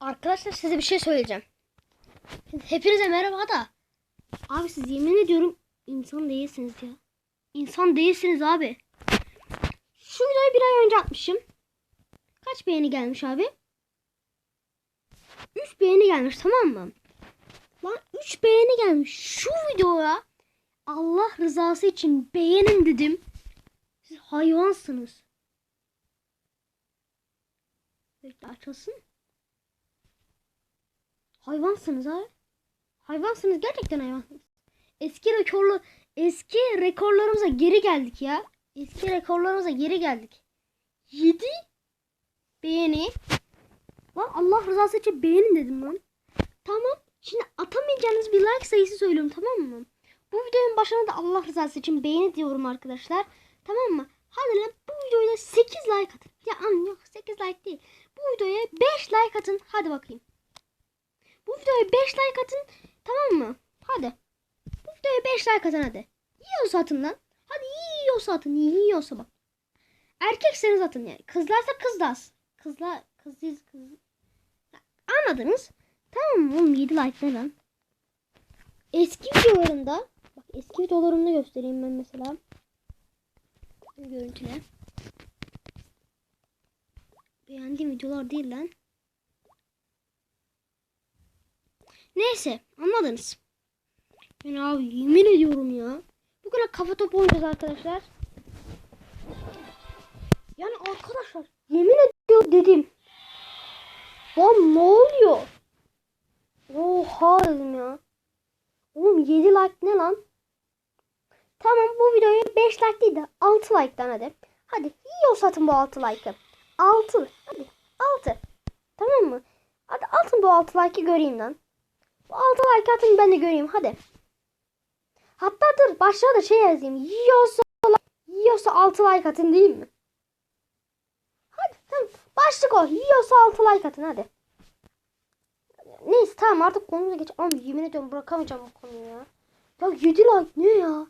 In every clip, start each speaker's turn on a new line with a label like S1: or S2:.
S1: Arkadaşlar size bir şey söyleyeceğim. Hepinize merhaba da. Abi siz yemin ediyorum insan değilsiniz ya. İnsan değilsiniz abi. Şu videoyu bir ay önce atmışım. Kaç beğeni gelmiş abi? 3 beğeni gelmiş tamam mı? Lan 3 beğeni gelmiş. Şu videoya Allah rızası için beğenin dedim. Siz hayvansınız. Bekle açılsın. Hayvansınız ha. Hayvansınız gerçekten hayvansınız. Eski rekorlu eski rekorlarımıza geri geldik ya. Eski rekorlarımıza geri geldik. 7 beğeni. Lan Allah rızası için beğenin dedim lan. Tamam. Şimdi atamayacağınız bir like sayısı söylüyorum tamam mı? Bu videonun başına da Allah rızası için beğeni diyorum arkadaşlar. Tamam mı? Hadi lan bu videoya 8 like atın. Ya an yok 8 like değil. Bu videoya 5 like atın. Hadi bakayım. Bu videoya 5 like atın. Tamam mı? Hadi. Bu videoya 5 like atın hadi. Yiyorsa atın lan. Hadi yiyorsa atın. Yiyorsa bak. Erkekseniz atın yani. Kızlarsa kız da az. Kızlar kız değil kız. Anladınız? Tamam mı? Oğlum 7 like ne lan? Eski videolarımda bak eski videolarımda göstereyim ben mesela. Görüntüle. Beğendiğim videolar değil lan. Neyse anladınız. Yani abi yemin ediyorum ya. Bugün kafa topu oynayacağız arkadaşlar. Yani arkadaşlar yemin ediyorum dedim. Lan ne oluyor? Oha dedim ya. Oğlum 7 like ne lan? Tamam bu videoya 5 like değil de 6 like'dan hadi. Hadi yiyor satın bu 6 like'ı. 6. Hadi 6. Tamam mı? Hadi atın bu 6 like'ı göreyim lan. Bu 6 like atın ben de göreyim hadi. Hatta dur başlığa da şey yazayım. Yiyorsa, yiyorsa 6 like atın değil mi? Hadi tamam. Başlık o. Yiyorsa 6 like atın hadi. Neyse tamam artık konumuza geç. Ama yemin ediyorum bırakamayacağım bu konuyu ya. Ya 7 like ne ya?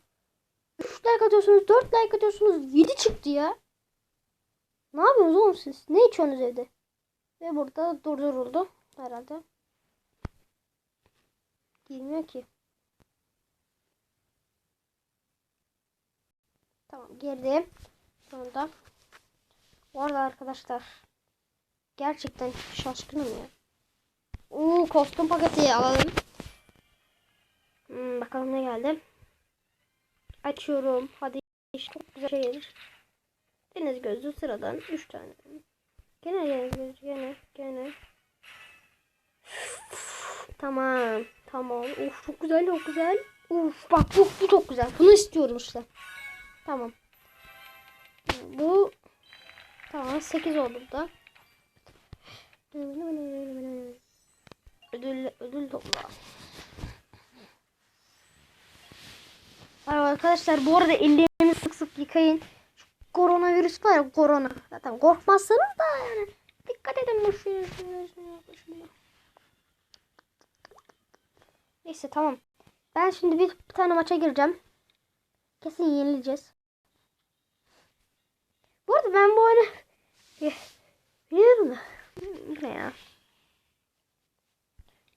S1: 3 like atıyorsunuz 4 like atıyorsunuz 7 çıktı ya. Ne yapıyorsunuz oğlum siz? Ne içiyorsunuz evde? Ve burada durduruldu herhalde. Girmiyor ki. Tamam girdi. Sonunda. Bu arada arkadaşlar. Gerçekten şaşkınım ya. Oo kostüm paketi alalım. Hmm, bakalım ne geldi. Açıyorum. Hadi çok güzel şey gelir. Deniz gözlü sıradan 3 tane. Gene deniz gözlü gene gene. Tamam. Tamam. Uf çok güzel çok güzel. Uf bak bu, bu çok güzel. Bunu istiyorum işte. Tamam. Bu tamam 8 oldu da. Ödül ödül topla. Arkadaşlar bu arada ellerinizi sık sık yıkayın. Şu koronavirüs var ya korona. Zaten korkmazsanız da yani dikkat edin bu şey. Neyse tamam. Ben şimdi bir, bir tane maça gireceğim. Kesin yenileceğiz. Bu arada ben bu oyunu biliyorum da. Bu Ne ya?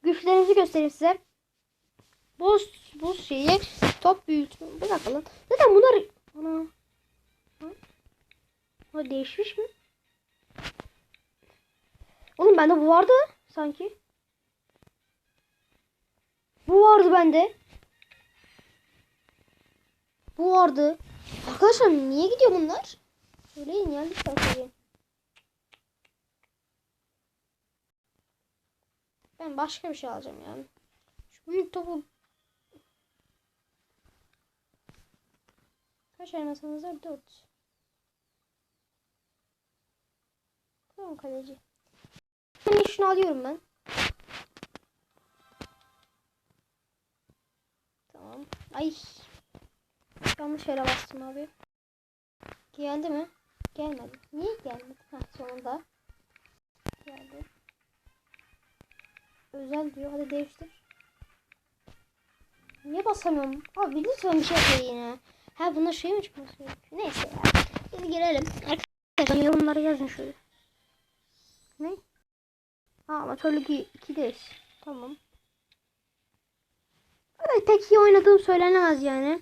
S1: Güçlerinizi göstereyim size. Boz, boz şeyi top büyütme. Bir dakika lan. Zaten bunlar ana. Ha, değişmiş mi? Oğlum bende bu vardı sanki. Bu vardı bende. Bu vardı. Arkadaşlar niye gidiyor bunlar? Söyleyin ya lütfen söyleyin. Ben başka bir şey alacağım yani. Şu büyük topu Kaç elmasınız var? 4. Tamam kaleci. Ben şunu alıyorum ben. Tamam. Ay. Yanlış yere bastım abi. Geldi mi? Gelmedi. Niye gelmedi? Ha sonunda. Geldi. Özel diyor. Hadi değiştir. Niye basamıyorum? Abi lütfen bir şey söyleyin ya. Ha bunda şey mi çıkması gerekiyor? Neyse ya. Biz girelim. Arkadaşlar yorumlara yazın şöyle. Ne? Ha amatörlük 2'deyiz. Tamam. Evet, pek iyi oynadığım söylenemez yani.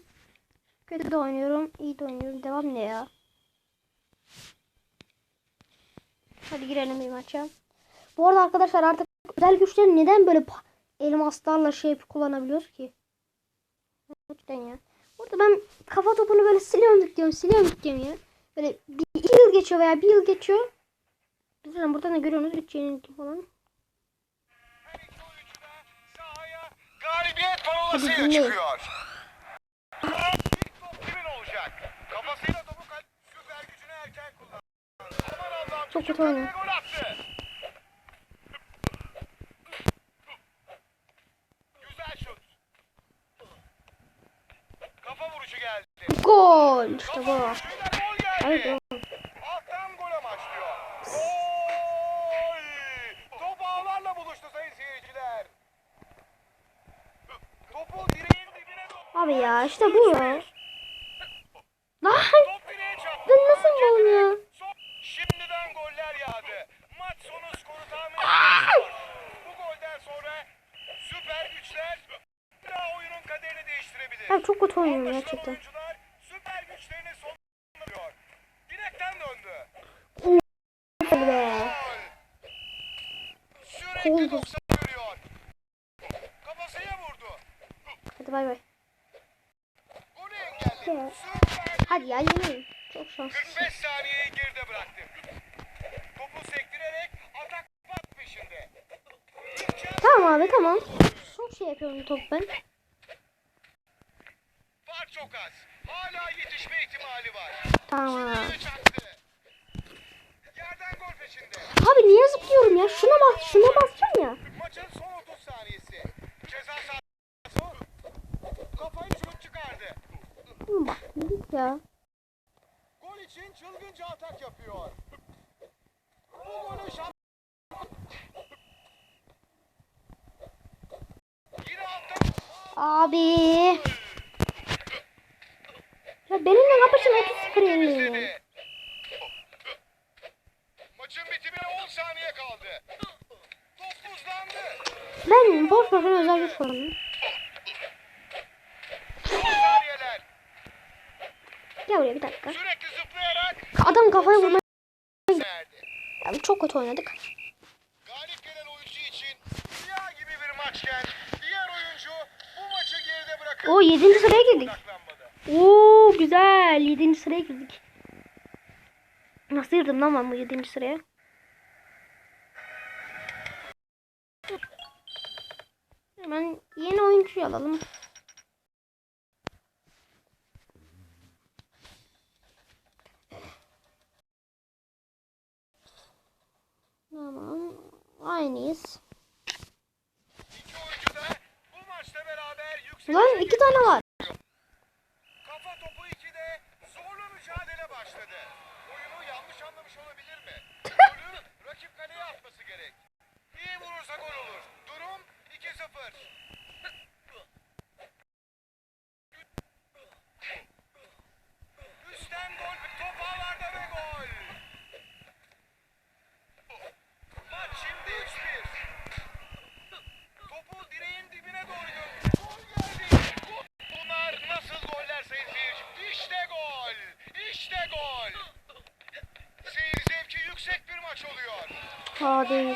S1: Kötü de oynuyorum, iyi de oynuyorum. Devam ne ya? Hadi girelim bir maça. Bu arada arkadaşlar artık özel güçleri neden böyle elmaslarla şey kullanabiliyoruz ki? Cidden ya. Burada ben kafa topunu böyle siliyorum diyorum, siliyorum diyorum ya. Böyle bir yıl geçiyor veya bir yıl geçiyor. Biz de burada ne görüyorsunuz? Yenilik falan.
S2: Galibiyet parolasıyla çıkıyor. İlk top kimin olacak? Kafasıyla topu kal süper gücünü erken kullandı. Aman Allah'ım
S1: Çok kötü oynuyor.
S2: gol attı. Güzel şut. Kafa vuruşu geldi.
S1: Gol! İşte bu.
S2: Kafa vuruşuyla gol geldi.
S1: Abi ya işte bu ya. Lan ben nasıl gol ya?
S2: Şimdiden goller yağdı. Maç sonu skoru tahmin ediyor. Bu golden sonra süper güçler daha oyunun kaderini değiştirebilir.
S1: Ben çok kötü oynuyorum gerçekten.
S2: oyuncular süper güçlerini sonlandırıyor. Direkten döndü.
S1: Hadi be.
S2: Gol. Sürekli
S1: Oldu.
S2: 90 görüyor. Kafasıya vurdu.
S1: Hadi bay bay.
S2: Golü engelledi.
S1: Ya.
S2: Süper.
S1: Hadi ya yemeyin. Çok şanslısın.
S2: 45 saniyeyi geride bıraktı. Topu sektirerek atak pat peşinde.
S1: Tamam abi tamam. Çok şey yapıyorum top ben.
S2: Çok az. Hala yetişme ihtimali var.
S1: Tamam.
S2: Yerden gol peşinde.
S1: Abi niye zıplıyorum ya? Şuna bas, şuna basacağım ya.
S2: Maçın son 30 saniyesi. Ceza sahası. Kafayı şut çıkardı.
S1: Bak git ya.
S2: Gol için çılgınca atak yapıyor. Bu golü şamp... Yine alttan...
S1: Abi. Ya benimle kapışın 30 yenileyim.
S2: Temizledi. Maçın bitimine 10 saniye kaldı. Top buzlandı.
S1: Ben boş boşuna özel güç kullanıyorum.
S2: 10 saniyeler.
S1: Gel buraya bir dakika.
S2: Sürekli zıplayarak
S1: Adam kafaya vurmak.
S2: verdi.
S1: Ya, çok kötü oynadık.
S2: Galip gelen oyuncu için rüya gibi bir maçken diğer oyuncu bu maçı geride bırakıp
S1: O 7. sıraya girdik. Oo güzel. 7. sıraya girdik. Nasıl girdim lan ben bu 7. sıraya? Hemen yeni oyuncuyu alalım. Tamam. Aynıyız.
S2: Oyuncu
S1: Ulan iki tane var.
S2: Topu 2'de zorlu mücadele başladı. Oyunu yanlış anlamış olabilir mi? Golü rakip kaleye atması gerek. İyi vurursa gol olur. Durum 2-0. Üstten gol, top ağlarda ve gol. Maç şimdi 3-1. Topu direğin dibine doğru gönderdü. Gol geldi. Gol. Bunlar nasıl goller sayın seyirci? İşte gol. İşte gol. Seyir zevki yüksek bir maç
S1: Hadi.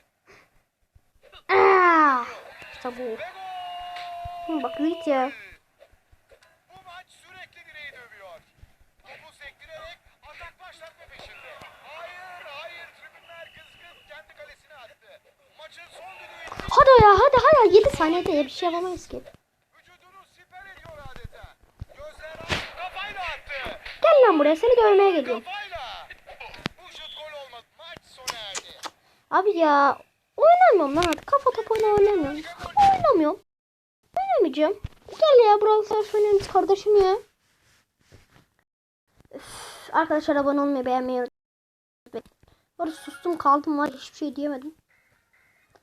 S1: bak git ya.
S2: Bu maç sürekli direği dövüyor. Topu sektirerek atak başlatma peşinde. Hayır, hayır. Tribünler kızgın kendi kalesine attı. Maçın son düdüğü
S1: Hadi ya hadi hadi 7 saniyede ya bir şey yapamayız ki.
S2: vücudunu siper ediyor adeta. Gözler aç, kafayla attı.
S1: Gel lan buraya seni dövmeye geliyorum. Abi ya oynamıyorum lan kafa topu oyunu oynamıyorum. Oynamıyorum. Oynamayacağım. Gel ya Brawl Stars oynayalım kardeşim ya. Üf, arkadaşlar abone olmayı beğenmeyi. Orada sustum kaldım var hiçbir şey diyemedim.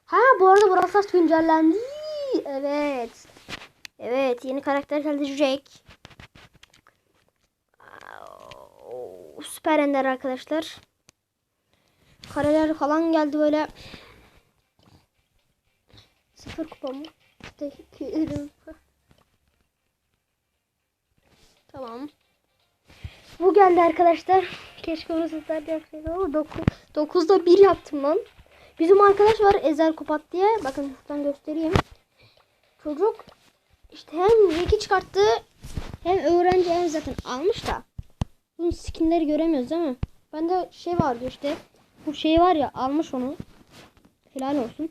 S1: Ha bu arada Brawl Stars güncellendi. Evet. Evet yeni karakter geldi Jack. Süper Ender arkadaşlar. Kareler falan geldi böyle. Sıfır kupa mı? Teşekkür ederim. Tamam. Bu geldi arkadaşlar. Keşke onu sizler de yapsaydım ama 9, 9'da 1 yaptım lan. Bizim arkadaş var Ezel Kupat diye. Bakın şuradan göstereyim. Çocuk işte hem Jack'i çıkarttı hem öğrenci hem zaten almış da. Bunun skinleri göremiyoruz değil mi? Bende şey vardı işte. Bu şey var ya almış onu. Helal olsun.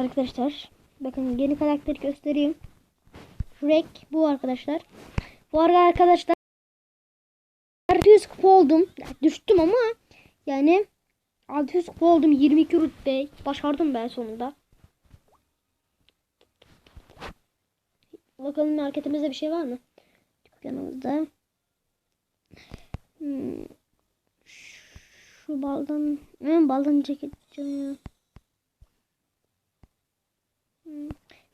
S1: Arkadaşlar bakın yeni karakteri göstereyim. Rek bu arkadaşlar. Bu arada arkadaşlar 600 kupa oldum. Ya, Düştüm ama yani 600 kupa oldum. 22 rütbe. Başardım ben sonunda. Bakalım marketimizde bir şey var mı? Dükkanımızda. Hmm. Şu baldan, ben baldan ceket istiyorum ya.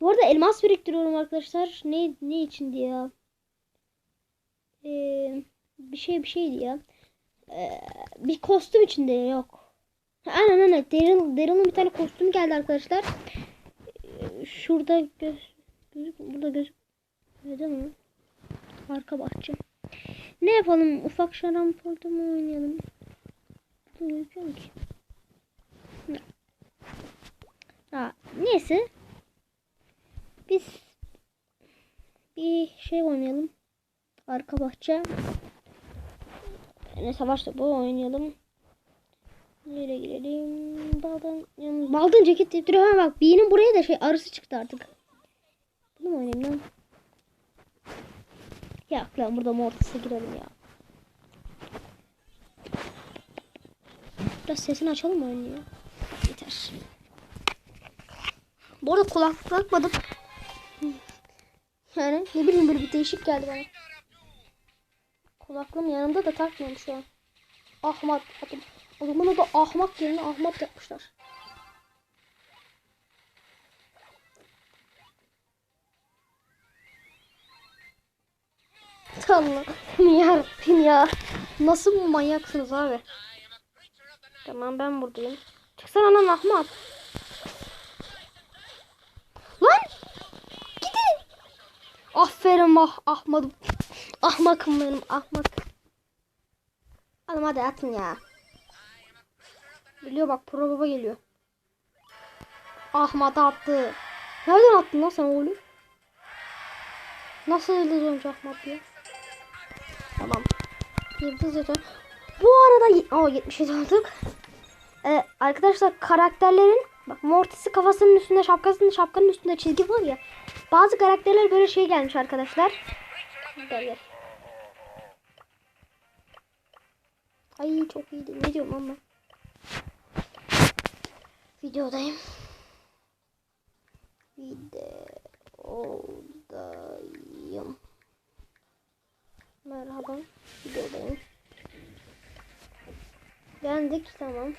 S1: Bu arada elmas biriktiriyorum arkadaşlar. Ne ne için diye ya? Ee, bir şey bir şeydi ya. Ee, bir kostüm içinde yok. Aynen aynen. Daryl, Daryl'ın bir tane kostüm geldi arkadaşlar. Ee, şurada göz, gözük burada göz değil mi? Arka bahçe. Ne yapalım? Ufak şarampolda mı oynayalım? Burada gözüküyor mu ki? Ha, neyse. Biz bir şey oynayalım. Arka bahçe. Ne savaş topu oynayalım. Nereye girelim? Baldan, yani baldan ceket duruyor. Ha bak B'nin buraya da şey arısı çıktı artık. Bunu mu oynayayım lan? Ya lan burada Mortis'e girelim ya. Biraz sesini açalım mı oyunu ya? Yeter. Bu arada kulaklık takmadım. Yani ne bileyim böyle bir değişik geldi bana. Kulaklığım yanımda da takmıyorum şu an. Ahmet. Adam, adamın adı Ahmak yerine Ahmet yapmışlar. Allah'ım yarabbim ya. Nasıl manyaksınız abi? Tamam ben buradayım. Çıksana lan Ahmet. Lan! Gidin! Aferin ah Ahmet'im. Ahmakım benim ahmak. Oğlum hadi atın ya. Geliyor bak pro baba geliyor. Ahmet attı. Nereden attın lan sen oğlum? Nasıl yıldız olmuş Ahmet diye? Tamam. Yıldız zaten. Bu arada o 77 olduk. Ee, arkadaşlar karakterlerin bak Mortis'i kafasının üstünde şapkasının şapkanın üstünde çizgi var ya. Bazı karakterler böyle şey gelmiş arkadaşlar. Gel gel. Ay çok iyiydi. Ne diyorum ama. Videodayım. Videodayım. Merhaba. Videodayım. Beğendik tamam.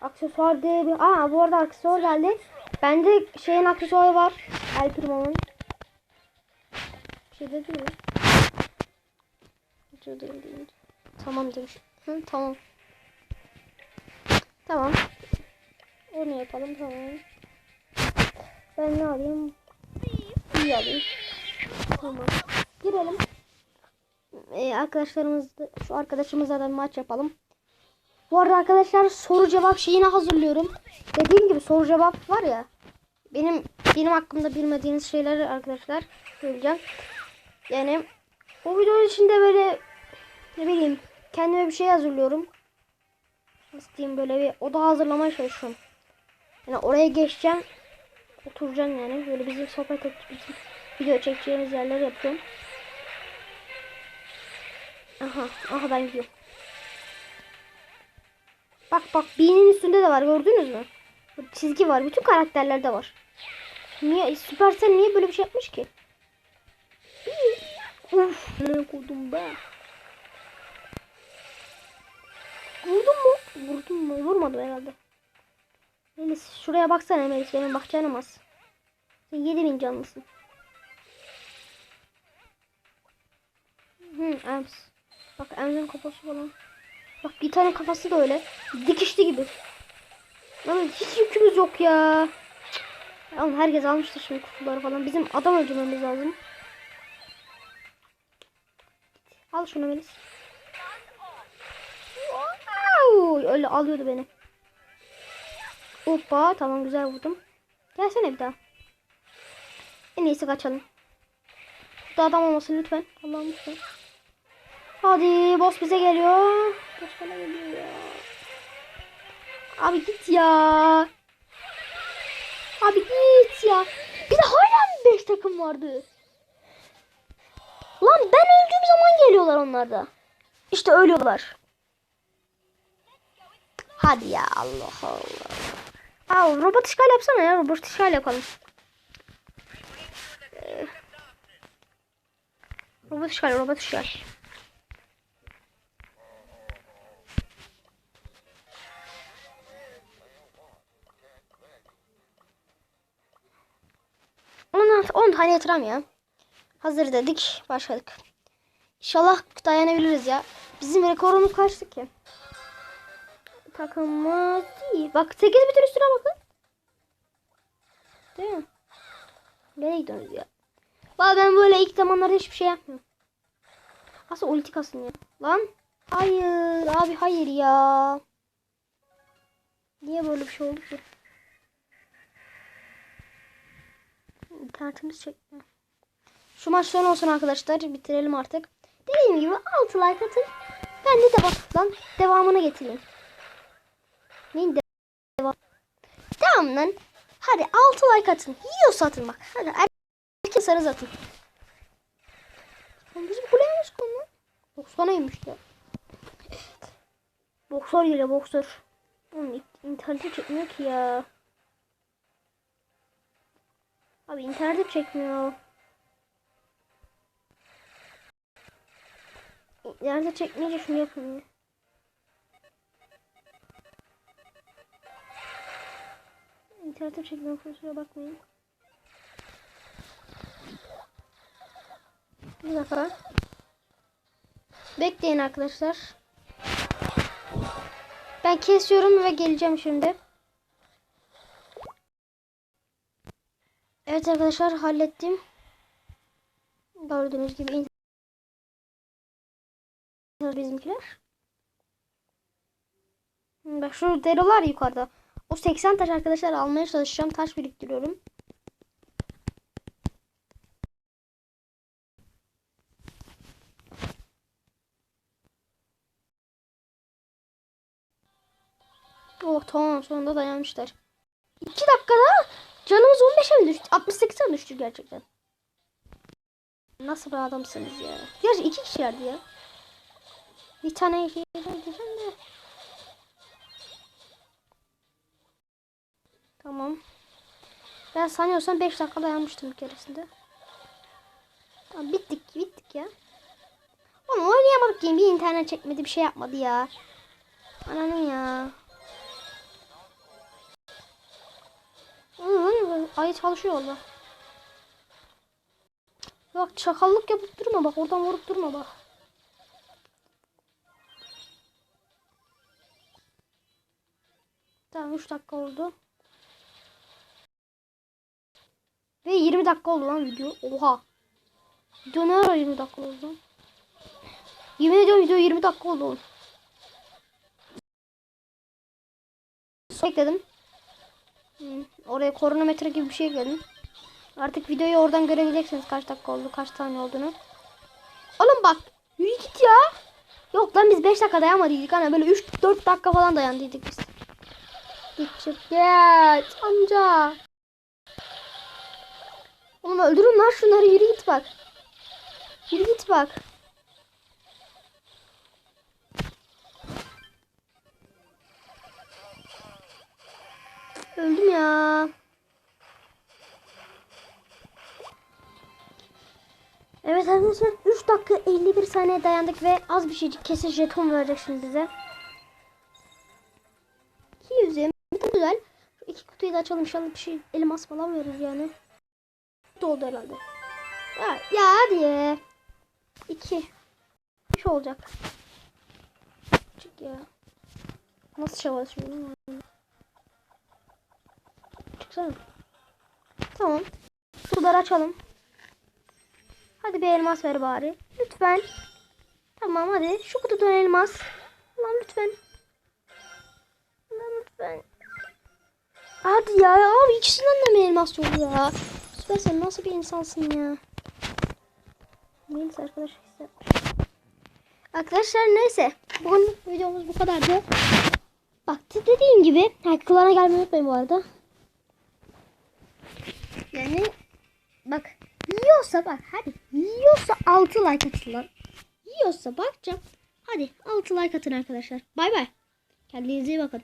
S1: Aksesuar diye bir... Aa bu arada aksesuar geldi. Bende şeyin aksesuarı var. El Primo'nun. Bir şey dedi mi? Değil değil. Tamam demiş. Hı, tamam. Tamam. Onu yapalım tamam. Ben ne alayım? İyi alayım. Tamam. Girelim. Ee, arkadaşlarımız şu arkadaşımızla da maç yapalım. Bu arada arkadaşlar soru cevap şeyini hazırlıyorum. Dediğim gibi soru cevap var ya. Benim benim hakkımda bilmediğiniz şeyleri arkadaşlar söyleyeceğim. Yani o video içinde böyle ne bileyim kendime bir şey hazırlıyorum. Nasıl diyeyim böyle bir oda hazırlamaya çalışıyorum. Yani oraya geçeceğim. Oturacağım yani. Böyle bizim sohbet bizim video çekeceğimiz yerleri yapıyorum. Aha, aha ben gidiyorum. Bak bak B'nin üstünde de var gördünüz mü? Çizgi var. Bütün karakterlerde var. Niye Supercell niye böyle bir şey yapmış ki? Uf ne koydum be. Vurdun mu? Vurdum mu? Vurmadım herhalde. Melis şuraya baksana Melis benim bak canım az. Sen 7000 canlısın. Hı, Ems. Bak Ems'in kafası falan. Bak bir tane kafası da öyle. Dikişli gibi. Ama hiç yükümüz yok. Ya oğlum herkes almıştır şimdi kutuları falan. Bizim adam öldürmemiz lazım. Al şunu Melis. Wow! Öyle alıyordu beni. Hoppa tamam güzel vurdum. Gelsene bir daha. En iyisi kaçalım. Burada adam olmasın lütfen. Allah'ım lütfen. Hadi boss bize geliyor. Boss bana geliyor ya. Abi git ya. Abi git ya. Bir de hala 5 takım vardı. Lan ben öldüğüm zaman geliyorlar onlar da. İşte ölüyorlar. Hadi ya Allah Allah. Aa, robot işgal yapsana ya. Robot işgal yapalım. Ee, robot işgal, robot işgal. 10 tane yatıram ya. Hazır dedik. Başladık. İnşallah dayanabiliriz ya. Bizim rekorumuz kaçtı ki? Takımımız iyi. Bak 8 bitir üstüne bakın. Değil mi? Nereye gidiyoruz ya? Valla ben böyle ilk zamanlarda hiçbir şey yapmıyorum. Aslında ulti kasın ya. Lan. Hayır abi hayır ya. Niye böyle bir şey oldu ki? İnternetimiz çekmiyor. Şu maç son olsun arkadaşlar. Bitirelim artık. Dediğim gibi 6 like atın. Ben de devam, lan, devamını getireyim. Neyin de- devam? Devam lan. Hadi 6 like atın. Yiyorsa atın bak. Hadi herkes sarı atın. Bizim nasıl konu lan? 90'a inmiş ya. Boksör geliyor boksör. Oğlum in- internete çekmiyor ki ya. Abi internete çekmiyor. İnternete çekmeyince şunu yapayım. İnternete çekmiyor kusura bakmayın. Bir dakika. Bekleyin arkadaşlar. Ben kesiyorum ve geleceğim şimdi. Evet arkadaşlar hallettim. Gördüğünüz gibi bizimkiler. Hı, Bak şu derolar yukarıda. O 80 taş arkadaşlar almaya çalışacağım. Taş biriktiriyorum. Oh tamam sonunda dayanmışlar. 2 dakikada canımız 15'e mi düştü? 68'e mi düştü gerçekten? Nasıl bir adamsınız ya? Gerçi iki kişilerdi ya. Bir tane şey diyeceğim de. Tamam. Ben sanıyorsam 5 dakika dayanmıştım bir keresinde. Tamam bittik bittik ya. Oğlum oynayamadık game bir internet çekmedi bir şey yapmadı ya. Ananın ya. Hı, Ay çalışıyor valla. Bak çakallık yapıp durma bak oradan vurup durma bak. Tamam 3 dakika oldu. Ve 20 dakika oldu lan video. Oha. Video ne ara 20 dakika oldu? Yemin ediyorum video 20 dakika oldu. oğlum. Oraya kronometre gibi bir şey ekledim. Artık videoyu oradan görebileceksiniz kaç dakika oldu, kaç tane olduğunu. Oğlum bak, yürü git ya. Yok lan biz 5 dakika dayanmadıydık hani böyle 3-4 dakika falan dayandıydık biz. Git çık git amca. Oğlum öldürün lan şunları yürü git bak. Yürü git bak. 51 saniye dayandık ve az bir şeycik kesin jeton verecek şimdi bize. 200 yemek güzel. Şu iki kutuyu da açalım inşallah bir şey elmas falan verir yani. Kutu oldu herhalde. Ya, ya hadi. 2. 3 olacak. Çık ya. Nasıl çalışıyorum? Çıksana. Tamam. Kutuları açalım. Hadi bir elmas ver bari. Lütfen. Tamam hadi. Şu kutudan elmas. Lan lütfen. Lan lütfen. Hadi ya. Abi ikisinden de mi elmas yok ya? Süper sen nasıl bir insansın ya? Neyse arkadaşlar. Arkadaşlar neyse. Bugün videomuz bu kadardı. Bak dediğim gibi. Ha, klana gelmeyi unutmayın bu arada. Yani bak yiyorsa bak hadi yiyorsa 6 like atın lan. Yiyorsa bakacağım. Hadi 6 like atın arkadaşlar. Bay bay. Kendinize iyi bakın.